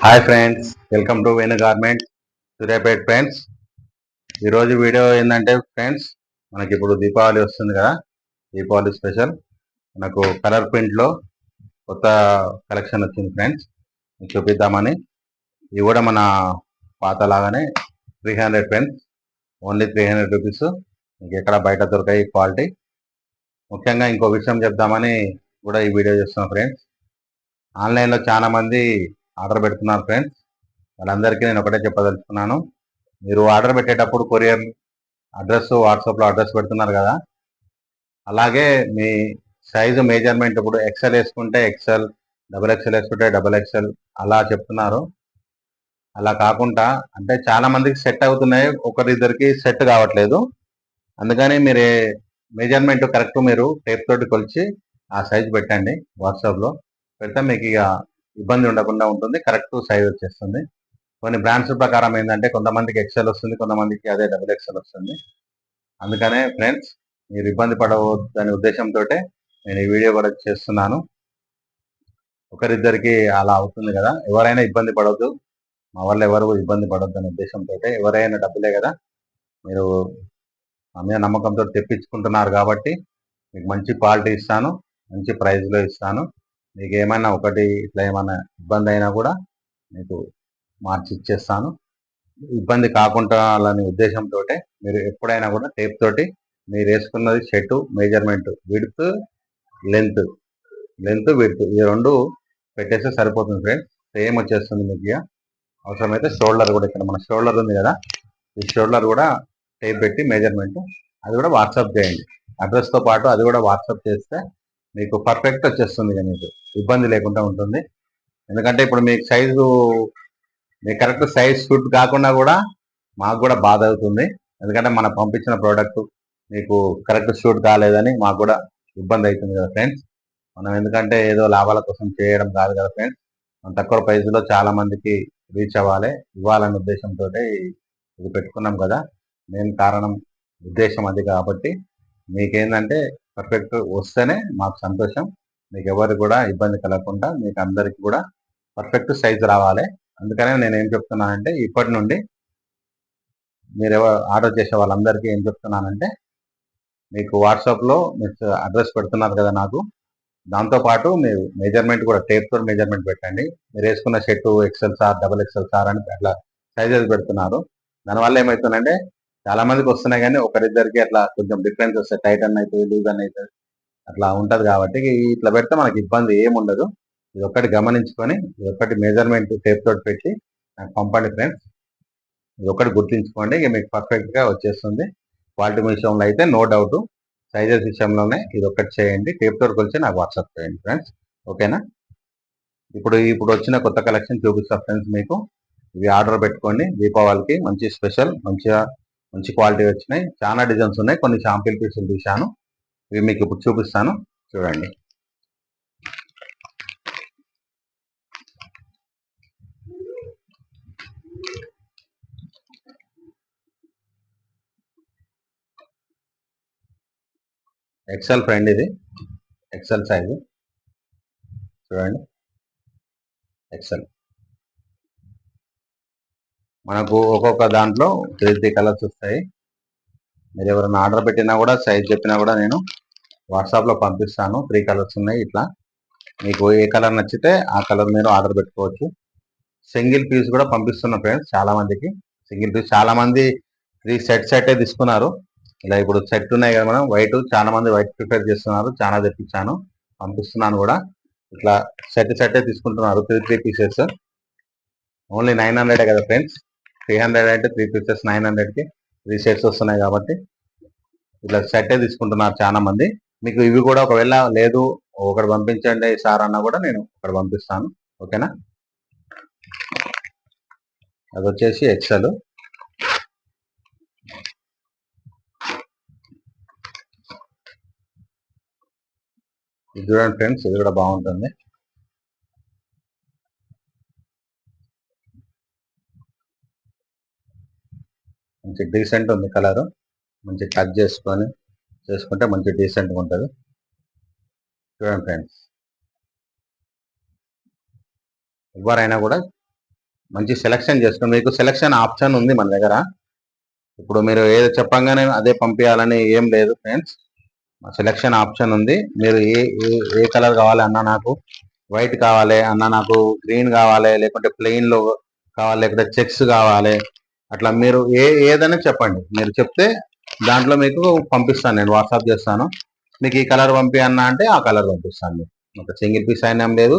Hi friends welcome to Venu garment Suryapet friends ఈరోజు video ఏంటంటే friends మనకి ఇప్పుడు దీపావళి వస్తుంది కదా దీపావళి స్పెషల్ మనకు కలర్ ప్రింట్లో కొత్త కలెక్షన్ వచ్చింది ఫ్రెండ్స్ మీకు చూపిద్దామని. ఇవి కూడా మన పాత లాగానే three hundred friends only three hundred rupees మీకు ఎక్కడ బయట దొరకాయి క్వాలిటీ ముఖ్యంగా ఇంకో విషయం చెప్దామని కూడా ఈ వీడియో చేస్తున్నాం ఫ్రెండ్స్ ఆన్లైన్లో చాలామంది ఆర్డర్ పెడుతున్నారు ఫ్రెండ్స్. వాళ్ళందరికీ నేను ఒకటే చెప్పదలుచుకున్నాను. మీరు ఆర్డర్ పెట్టేటప్పుడు కొరియర్ అడ్రస్ వాట్సాప్లో అడ్రస్ పెడుతున్నారు కదా. అలాగే మీ సైజు మెజర్మెంట్ ఇప్పుడు ఎక్సెల్ వేసుకుంటే ఎక్సెల్ డబుల్ ఎక్సెల్ వేసుకుంటే డబుల్ ఎక్సెల్ అలా చెప్తున్నారు. అలా కాకుండా అంటే చాలా మందికి సెట్ అవుతున్నాయి ఒకరిద్దరికి సెట్ కావట్లేదు. అందుకని మీరు మెజర్మెంట్ కరెక్ట్ మీరు టేప్ తోటి కొలిచి ఆ సైజ్ పెట్టండి వాట్సాప్లో. పెడితే మీకు ఇక ఇబ్బంది ఉండకుండా ఉంటుంది కరెక్ట్ సైజ్ వచ్చేస్తుంది. కొన్ని బ్రాండ్స్ ప్రకారం ఏంటంటే కొంతమందికి ఎక్సెల్ వస్తుంది కొంతమందికి అదే డబుల్ ఎక్సెల్ వస్తుంది. అందుకనే ఫ్రెండ్స్ మీరు ఇబ్బంది పడవద్దనే ఉద్దేశంతో నేను ఈ వీడియో కూడా చేస్తున్నాను. ఒకరిద్దరికి అలా అవుతుంది కదా ఎవరైనా ఇబ్బంది పడవద్దు మా వాళ్ళు ఎవరు ఇబ్బంది పడవద్దు అనే ఉద్దేశంతో ఎవరైనా డబ్బులే కదా మీరు మా మీద నమ్మకంతో తెప్పించుకుంటున్నారు కాబట్టి మీకు మంచి క్వాలిటీ ఇస్తాను మంచి ప్రైస్లో ఇస్తాను. మీకు ఏమైనా ఒకటి ఇట్లా ఏమైనా ఇబ్బంది అయినా కూడా మీకు మార్చి ఇచ్చేస్తాను. ఇబ్బంది కాకుండానే ఉద్దేశంతో మీరు ఎప్పుడైనా కూడా టేప్ తోటి మీరు వేసుకున్నది shirt measurement width length length width ఈ రెండు పెట్టేస్తే సరిపోతుంది ఫ్రెండ్స్. సేమ్ వచ్చేస్తుంది మీకు ఇక అవసరమైతే షోల్డర్ కూడా ఇక్కడ మన షోల్డర్ ఉంది కదా. ఈ షోల్డర్ కూడా టేప్ పెట్టి మెజర్మెంట్. అది కూడా వాట్సాప్ చేయండి. అడ్రస్తో పాటు అది కూడా వాట్సాప్ చేస్తే మీకు పర్ఫెక్ట్ వచ్చేస్తుంది ఇక మీకు. ఇబ్బంది లేకుండా ఉంటుంది. ఎందుకంటే ఇప్పుడు మీకు సైజు మీ కరెక్ట్ సైజ్ షూట్ కాకుండా కూడా మాకు కూడా బాధ అవుతుంది. ఎందుకంటే మనం పంపించిన ప్రోడక్ట్ మీకు కరెక్ట్ షూట్ కాలేదని మాకు కూడా ఇబ్బంది అవుతుంది కదా ఫ్రెండ్స్ మనం ఎందుకంటే ఏదో లాభాల కోసం చేయడం కాదు కదా ఫ్రెండ్స్ మనం తక్కువ ప్రైస్లో చాలా మందికి రీచ్ అవ్వాలి. ఇవ్వాలనే ఉద్దేశంతో ఇది పెట్టుకున్నాం కదా. మెయిన్ కారణం ఉద్దేశం అది కాబట్టి. మీకేంటంటే పర్ఫెక్ట్ వస్తేనే మాకు సంతోషం. మీకు ఎవరు కూడా ఇబ్బంది కలగకుండా మీకు అందరికి కూడా పర్ఫెక్ట్ సైజ్ రావాలి. అందుకనే నేను ఏం చెప్తున్నానంటే ఇప్పటి నుండి మీరు ఎవరు ఆర్డర్ చేసే వాళ్ళందరికీ ఏం చెప్తున్నానంటే మీకు వాట్సాప్లో మీరు అడ్రస్ పెడుతున్నారు కదా నాకు. దాంతోపాటు మీరు మెజర్మెంట్ కూడా టేప్తో మెజర్మెంట్ పెట్టండి. మీరు వేసుకున్న shirt XL sir double XL sir అని అట్లా సైజెస్ పెడుతున్నారు. దానివల్ల ఏమవుతుందంటే చాలా మందికి వస్తున్నాయి కానీ ఒకరిద్దరికి అట్లా కొంచెం డిఫరెన్స్ వస్తాయి టైట్ అన్న అవుతుంది లూజ్ అన్న అవుతుంది అట్లా ఉంటుంది కాబట్టి ఇట్లా పెడితే మనకి ఇబ్బంది ఏమి ఉండదు. ఇది ఒక్కటి గమనించుకొని ఇది ఒక్కటి మెజర్మెంట్ టేప్ తోటి పెట్టి నాకు పంపండి ఫ్రెండ్స్ ఇది ఒకటి గుర్తించుకోండి ఇక మీకు పర్ఫెక్ట్గా వచ్చేస్తుంది. క్వాలిటీ విషయంలో అయితే నో డౌట్ సైజెస్ విషయంలోనే ఇది ఒకటి చేయండి. టేప్ తోటి కొలిచి నాకు వాట్సాప్ చేయండి ఫ్రెండ్స్ ఓకేనా ఇప్పుడు ఇప్పుడు వచ్చిన కొత్త కలెక్షన్ చూపిస్తా ఫ్రెండ్స్ మీకు. ఇవి ఆర్డర్ పెట్టుకోండి. దీపావళికి మంచి స్పెషల్ మంచిగా మంచి క్వాలిటీ వచ్చినాయి. చాలా డిజైన్స్ ఉన్నాయి. కొన్ని షాంపిల్ పీసులు తీశాను. ఇవి మీకు ఇప్పుడు చూపిస్తాను. చూడండి. ఎక్సెల్ ఫ్రెండ్ ఇది. ఎక్సెల్ సైజు చూడండి. ఎక్సెల్ మనకు ఒక్కొక్క దాంట్లో త్రీ త్రీ కలర్స్ వస్తాయి. మీరు ఎవరైనా ఆర్డర్ పెట్టినా కూడా సైజ్ చెప్పినా కూడా నేను వాట్సాప్లో పంపిస్తాను. త్రీ కలర్స్ ఉన్నాయి ఇట్లా. మీకు ఏ కలర్ నచ్చితే ఆ కలర్ మీరు ఆర్డర్ పెట్టుకోవచ్చు. సింగిల్ పీస్ కూడా పంపిస్తున్నా ఫ్రెండ్స్ చాలామందికి సింగిల్ పీస్ చాలామంది త్రీ సెట్ సెటే తీసుకున్నారు. ఇలా ఇప్పుడు సెట్ ఉన్నాయి కదా మనం వైట్ చాలా మంది వైట్ ప్రిఫర్ చేస్తున్నారు. చాలా తెప్పించాను. పంపిస్తున్నాను కూడా. ఇట్లా సెట్ సెట్టే తీసుకుంటున్నారు. Three three pieces. Only nine హండ్రెడే కదా ఫ్రెండ్స్. త్రీ హండ్రెడ్ అంటే త్రీ పిక్చర్స్ నైన్ హండ్రెడ్కి త్రీ సెట్స్ వస్తున్నాయి కాబట్టి ఇట్లా సెట్టే తీసుకుంటున్నారు చాలా మంది మీకు ఇవి కూడా ఒకవేళ లేదు ఒకటి పంపించండి సార్ అన్నా కూడా నేను ఒకటి పంపిస్తాను. ఓకేనా? అది వచ్చేసి ఎక్సెల్ ఇది చూడండి ఫ్రెండ్స్ ఇది కూడా బాగుంటుంది. మంచి డీసెంట్ ఉంది కలర్ మంచి కట్ చేసుకొని చేసుకుంటే మంచి డీసెంట్గా ఉంటుంది చూడండి ఫ్రెండ్స్ ఎవరైనా కూడా మంచి సెలెక్షన్ చేసుకోండి. మీకు సెలెక్షన్ ఆప్షన్ ఉంది మన దగ్గర. ఇప్పుడు మీరు ఏదో చెప్పంగానే అదే పంపించాలని ఏం లేదు ఫ్రెండ్స్ సెలెక్షన్ ఆప్షన్ ఉంది. మీరు ఏ ఏ ఏ కలర్ కావాలి అన్న నాకు వైట్ కావాలి అన్న నాకు గ్రీన్ కావాలి లేకుంటే ప్లెయిన్లో కావాలి లేకుంటే చెక్స్ కావాలి. అట్లా మీరు ఏ ఏదైనా చెప్పండి. మీరు చెప్తే దాంట్లో మీకు పంపిస్తాను నేను వాట్సాప్ చేస్తాను. మీకు ఈ కలర్ పంపి అన్నా అంటే ఆ కలర్ పంపిస్తాను మీకు ఒక సింగిల్ పీస్ అయినా లేదు.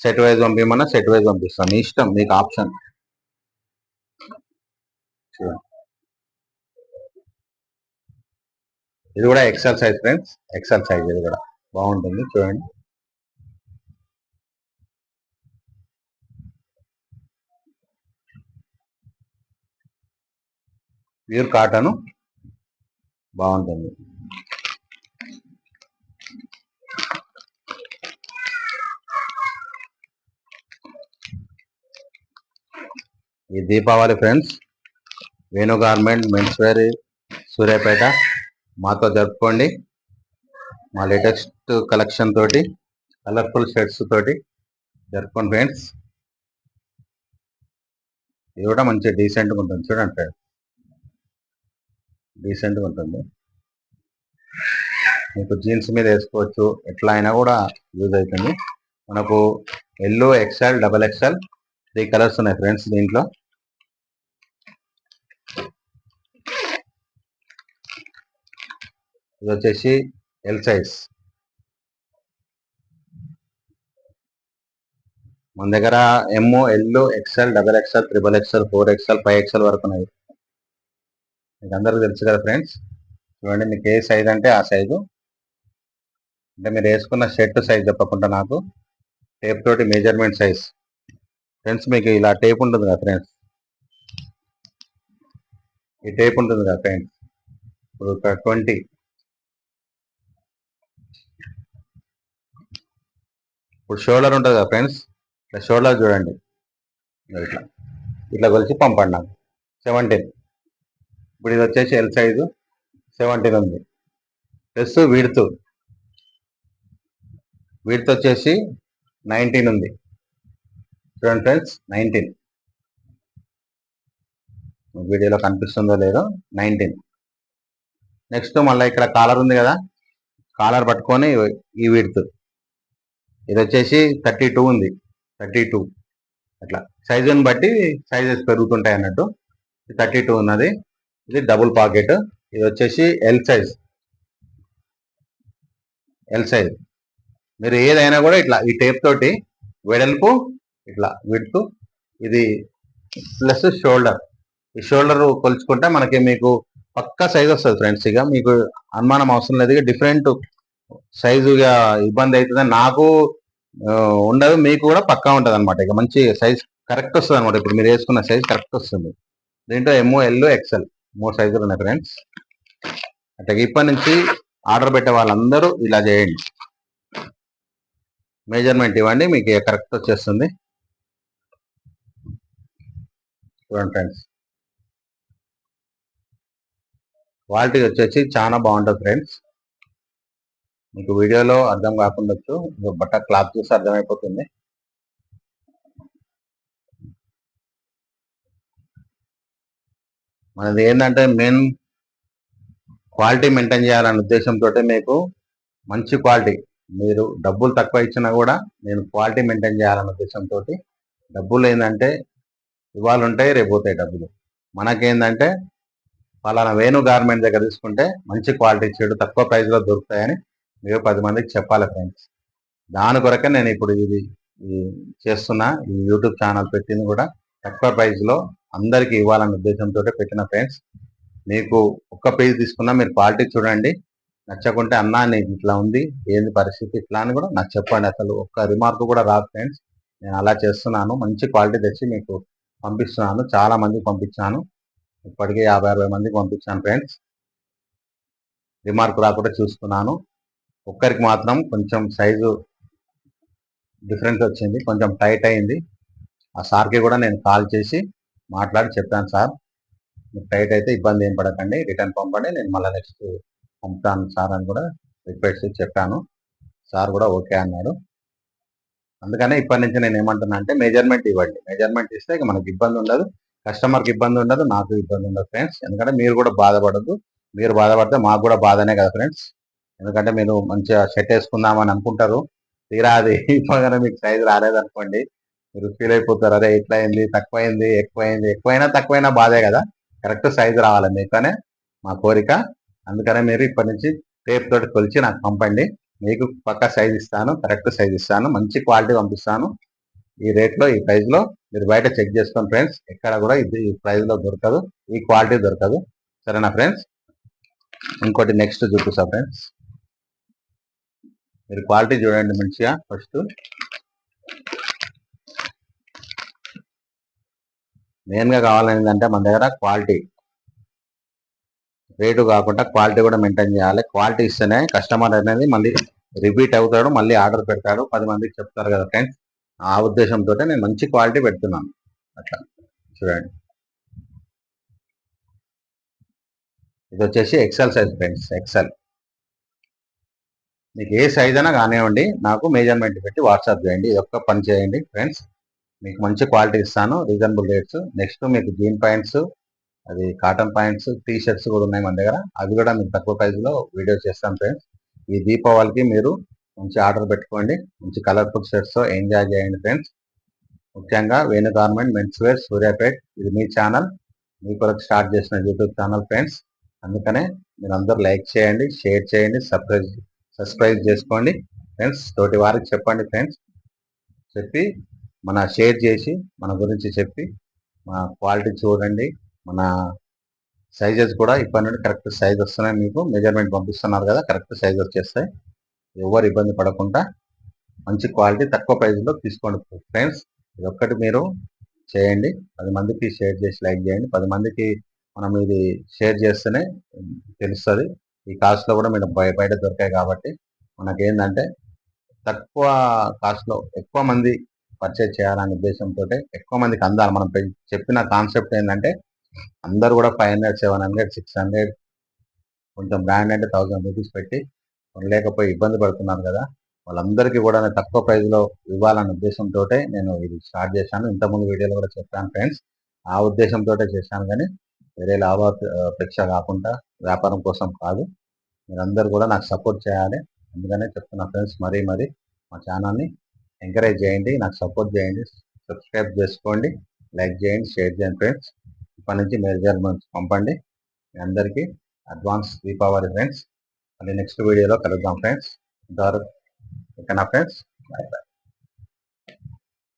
సెట్ వైజ్ పంపించమన్నా సెట్ వైజ్ పంపిస్తాను. మీ ఇష్టం మీకు ఆప్షన్. ఇది కూడా XL size friends XL size ఇది కూడా. బాగుంటుంది. చూడండి. ప్యూర్ కాటన్ బాగుంటుంది. ఈ Deepavali friends Venu garment men's wear Suryapet మాతో జరుపుకోండి. మా లేటెస్ట్ కలెక్షన్ తోటి కలర్ఫుల్ షర్ట్స్ తోటి జరుపుకోండి ఫ్రెండ్స్. ఇది కూడా మంచి డీసెంట్గా ఉంటుంది. చూడండి ఫ్రెండ్స్. డీసెంట్గా ఉంటుంది. మీకు జీన్స్ మీద వేసుకోవచ్చు. ఎట్లా అయినా కూడా యూజ్ అవుతుంది. మనకు yellow XL double XL three colours ఉన్నాయి ఫ్రెండ్స్ దీంట్లో. ఇది వచ్చేసి ఎల్ సైజ్ మన దగ్గర M L XL double XL triple XL four XL five XL వరకు ఉన్నాయి. మీకు అందరికీ తెలుసు కదా ఫ్రెండ్స్? చూడండి మీకు ఏ సైజ్ అంటే ఆ సైజు అంటే మీరు వేసుకున్న షర్ట్ సైజ్ చెప్పకుండా నాకు. టేప్ తోటి మెజర్మెంట్ సైజ్ ఫ్రెండ్స్ మీకు ఇలా టేప్ ఉంటుంది కదా ఫ్రెండ్స్? ఈ టేప్ ఉంటుంది కదా ఫ్రెండ్స్? ఇప్పుడు ట్వంటీ ఇప్పుడు షోల్డర్ ఉంటుంది కదా ఫ్రెండ్స్? ఇట్లా షోల్డర్ చూడండి. ఇట్లా. ఇట్లా కొలిచి పంపండి నాకు. సెవెంటీన్ ఇప్పుడు ఇది వచ్చేసి ఎల్ సైజు సెవెంటీన్ ఉంది. ప్లస్ విడుతు విడుతు వచ్చేసి నైన్టీన్ ఉంది. చూడండి ఫ్రెండ్స్ నైన్టీన్ వీడియోలో కనిపిస్తుందో లేదో నైన్టీన్ నెక్స్ట్ మళ్ళీ ఇక్కడ కాలర్ ఉంది కదా కాలర్ పట్టుకొని ఈ విడుతు ఇది వచ్చేసి థర్టీ టూ ఉంది. థర్టీ టూ అట్లా సైజుని బట్టి సైజెస్ పెరుగుతుంటాయి అన్నట్టు. థర్టీ టూ ఉన్నది. ఇది డబుల్ పాకెట్ ఇది వచ్చేసి ఎల్ సైజ్ ఎల్ సైజ్ మీరు ఏదైనా కూడా ఇట్లా ఈ టేప్ తోటి వెడల్పు ఇట్లా విడుతు ఇది ప్లస్ షోల్డర్ ఈ షోల్డర్ కొలుచుకుంటే మనకి మీకు పక్క సైజ్ వస్తుంది ఫ్రెండ్స్ ఇక మీకు అనుమానం అవసరం లేదు. డిఫరెంట్ సైజుగా ఇబ్బంది అవుతుంది నాకు ఉండదు. మీకు కూడా పక్కా ఉంటుంది అనమాట ఇక మంచి సైజ్ కరెక్ట్ వస్తుంది అనమాట ఇప్పుడు మీరు వేసుకున్న సైజ్ కరెక్ట్ వస్తుంది. దీంట్లో ఎంఓ ఎల్ ఎక్సెల్ మూడు సైజులు ఉన్నాయి ఫ్రెండ్స్ అట్లా ఇప్పటి నుంచి ఆర్డర్ పెట్టే వాళ్ళందరూ ఇలా చేయండి. మెజర్మెంట్ ఇవ్వండి మీకు కరెక్ట్ వచ్చేస్తుంది. చూడండి ఫ్రెండ్స్ క్వాలిటీ వచ్చేసి చాలా బాగుంటుంది ఫ్రెండ్స్ మీకు వీడియోలో అర్థం కాకుండా బట్ట క్లాత్ చూసి అర్థమైపోతుంది. మనది ఏంటంటే మెయిన్ క్వాలిటీ మెయింటైన్ చేయాలనే ఉద్దేశంతో మీకు మంచి క్వాలిటీ మీరు డబ్బులు తక్కువ ఇచ్చినా కూడా నేను క్వాలిటీ మెయింటైన్ చేయాలనే ఉద్దేశంతో డబ్బులు ఏంటంటే ఇవాళ ఉంటాయి రేపు పోతాయి డబ్బులు. మనకేంటంటే పలానా వేణు గార్మెంట్ దగ్గర తీసుకుంటే మంచి క్వాలిటీ ఇచ్చాడు తక్కువ ప్రైస్లో దొరుకుతాయని మీరు పది మందికి చెప్పాలి ఫ్రెండ్స్ దాని కొరకే నేను ఇప్పుడు ఇది చేస్తున్నా ఈ యూట్యూబ్ ఛానల్ పెట్టింది కూడా తక్కువ ప్రైస్లో అందరికీ ఇవ్వాలనే ఉద్దేశంతో పెట్టిన ఫ్రెండ్స్. మీకు ఒక్క పేజ్ తీసుకున్నా మీరు క్వాలిటీ చూడండి. నచ్చకుంటే అన్నా నీకు ఇట్లా ఉంది ఏంది పరిస్థితి ఇట్లా అని కూడా నాకు చెప్పండి అసలు ఒక్క రిమార్క్ కూడా రాదు ఫ్రెండ్స్. నేను అలా చేస్తున్నాను. మంచి క్వాలిటీ తెచ్చి మీకు పంపిస్తున్నాను. చాలా మందికి పంపించాను. ఇప్పటికే యాభై అరవై మందికి పంపించాను ఫ్రెండ్స్. రిమార్క్ రాకుండా చూసుకున్నాను. ఒక్కరికి మాత్రం కొంచెం సైజు డిఫరెన్స్ వచ్చింది. కొంచెం టైట్ అయింది. ఆ సార్కి కూడా నేను కాల్ చేసి మాట్లాడి చెప్పాను సార్. మీకు టైట్ అయితే ఇబ్బంది ఏం పడకండి. రిటర్న్ పంపండి. నేను మళ్ళీ నెక్స్ట్ పంపుతాను సార్ అని కూడా రిక్వెస్ట్ చెప్పాను. సార్ కూడా ఓకే అన్నాడు. అందుకనే ఇప్పటి నుంచి నేను ఏమంటున్నా అంటే మెజర్మెంట్ ఇవ్వండి. మెజర్మెంట్ ఇస్తే ఇక మనకి ఇబ్బంది ఉండదు. కస్టమర్కి ఇబ్బంది ఉండదు. నాకు ఇబ్బంది ఉండదు ఫ్రెండ్స్. ఎందుకంటే మీరు కూడా బాధపడద్దు. మీరు బాధపడితే మాకు కూడా బాధనే కదా ఫ్రెండ్స్. ఎందుకంటే మీరు మంచిగా షర్ట్ వేసుకుందామని అనుకుంటారు. తీరా అది. ఇవ్వగానే మీకు సైజ్ రాలేదనుకోండి. మీరు ఫీల్ అయిపోతారు. అదే ఇట్లా అయింది తక్కువైంది ఎక్కువైంది ఎక్కువైనా తక్కువైనా బాధే కదా. కరెక్ట్ సైజు రావాలి మీకనే మా కోరిక. అందుకనే మీరు ఇప్పటి నుంచి టేప్ తోటి కొలిచి నాకు పంపండి. మీకు పక్క సైజ్ ఇస్తాను కరెక్ట్ సైజ్ ఇస్తాను మంచి క్వాలిటీ పంపిస్తాను. ఈ రేట్లో ఈ ప్రైస్లో మీరు బయట చెక్ చేసుకోండి ఫ్రెండ్స్ ఎక్కడ కూడా ఇది ఈ ప్రైజ్లో దొరకదు ఈ క్వాలిటీ దొరకదు. సరేనా ఫ్రెండ్స్ ఇంకోటి నెక్స్ట్ చూపిస్తా ఫ్రెండ్స్ మీరు క్వాలిటీ చూడండి మంచిగా ఫస్ట్ మెయిన్గా కావాలనేది అంటే మన దగ్గర క్వాలిటీ. రేటు కాకుండా క్వాలిటీ కూడా మెయింటైన్ చేయాలి. క్వాలిటీ ఇస్తేనే కస్టమర్ అనేది మళ్ళీ రిపీట్ అవుతాడు మళ్ళీ ఆర్డర్ పెడతాడు. పది మందికి చెప్తారు కదా ఫ్రెండ్స్. ఆ ఉద్దేశంతో నేను మంచి క్వాలిటీ పెడుతున్నాను. అట్లా చూడండి. ఇది వచ్చేసి ఎక్సెల్ సైజ్ ఫ్రెండ్స్ ఎక్సెల్ మీకు ఏ సైజ్ అయినా కానివ్వండి నాకు మెజర్మెంట్ పెట్టి వాట్సాప్ చేయండి. ఇది ఒక్క పని చేయండి ఫ్రెండ్స్. మీకు మంచి క్వాలిటీ ఇస్తాను రీజనబుల్ రేట్స్. నెక్స్ట్ మీకు జీన్ ప్యాంట్స్ అది కాటన్ ప్యాంట్స్ టీ షర్ట్స్ కూడా ఉన్నాయి మన దగ్గర. అవి కూడా మీకు తక్కువ ప్రైస్లో వీడియో చేస్తాను ఫ్రెండ్స్. ఈ దీపావళికి మీరు మంచి ఆర్డర్ పెట్టుకోండి. మంచి కలర్ఫుల్ షర్ట్స్ ఎంజాయ్ చేయండి ఫ్రెండ్స్. ముఖ్యంగా Venu garment men's wear Suryapet ఇది మీ ఛానల్. మీ కొరకు స్టార్ట్ చేసిన యూట్యూబ్ ఛానల్ ఫ్రెండ్స్. అందుకనే మీరు లైక్ చేయండి షేర్ చేయండి సబ్స్క్రైబ్ సబ్స్క్రైబ్ చేసుకోండి. ఫ్రెండ్స్ తోటి వారికి చెప్పండి ఫ్రెండ్స్. చెప్పి మన షేర్ చేసి మన గురించి చెప్పి మన క్వాలిటీ చూడండి. మన సైజెస్ కూడా ఇప్పటి నుండి కరెక్ట్ సైజ్ వస్తున్నాయి మీకు. మెజర్మెంట్ పంపిస్తున్నారు కదా కరెక్ట్ సైజ్ వచ్చేస్తాయి. ఎవరు ఇబ్బంది పడకుండా మంచి క్వాలిటీ తక్కువ ప్రైజ్లో తీసుకోండి ఫ్రెండ్స్. ఇది ఒక్కటి మీరు చేయండి. పది మందికి షేర్ చేసి లైక్ చేయండి. పది మందికి మనం ఇది షేర్ చేస్తేనే తెలుస్తుంది. ఈ కాస్ట్లో కూడా మీరు బయ- బయట దొరికాయి కాబట్టి మనకేంటంటే తక్కువ కాస్ట్లో ఎక్కువ మంది పర్చేజ్ చేయాలనే ఉద్దేశంతో ఎక్కువ మందికి అందాలి. మనం చెప్పిన కాన్సెప్ట్ ఏంటంటే అందరూ కూడా five hundred seven hundred six hundred కొంచెం బ్రాండ్ అంటే థౌసండ్ రూపీస్ పెట్టి లేకపోయి ఇబ్బంది పడుతున్నారు కదా వాళ్ళందరికీ కూడా నేను తక్కువ ప్రైజ్లో ఇవ్వాలనే ఉద్దేశంతో నేను ఇది స్టార్ట్ చేశాను. ఇంతకుముందు వీడియోలో కూడా చెప్పాను ఫ్రెండ్స్ ఆ ఉద్దేశంతో చేశాను కానీ వేరే లాభాపేక్ష కాకుండా వ్యాపారం కోసం కాదు. మీరందరూ కూడా నాకు సపోర్ట్ చేయాలి. అందుకనే చెప్తున్నా ఫ్రెండ్స్ మరీ మరీ మా ఛానల్ని ఎంకరేజ్ చేయండి నాకు సపోర్ట్ చేయండి సబ్స్క్రైబ్ చేసుకోండి లైక్ చేయండి షేర్ చేయండి ఫ్రెండ్స్ ఇప్పటి నుంచి మెజర్మెంట్స్ పంపండి. మీ అందరికీ అడ్వాన్స్ దీపావళి ఫ్రెండ్స్ మళ్ళీ నెక్స్ట్ వీడియోలో కలుద్దాం ఫ్రెండ్స్ ఇంతవరకు ఓకేనా ఫ్రెండ్స్ బాయ్ బాయ్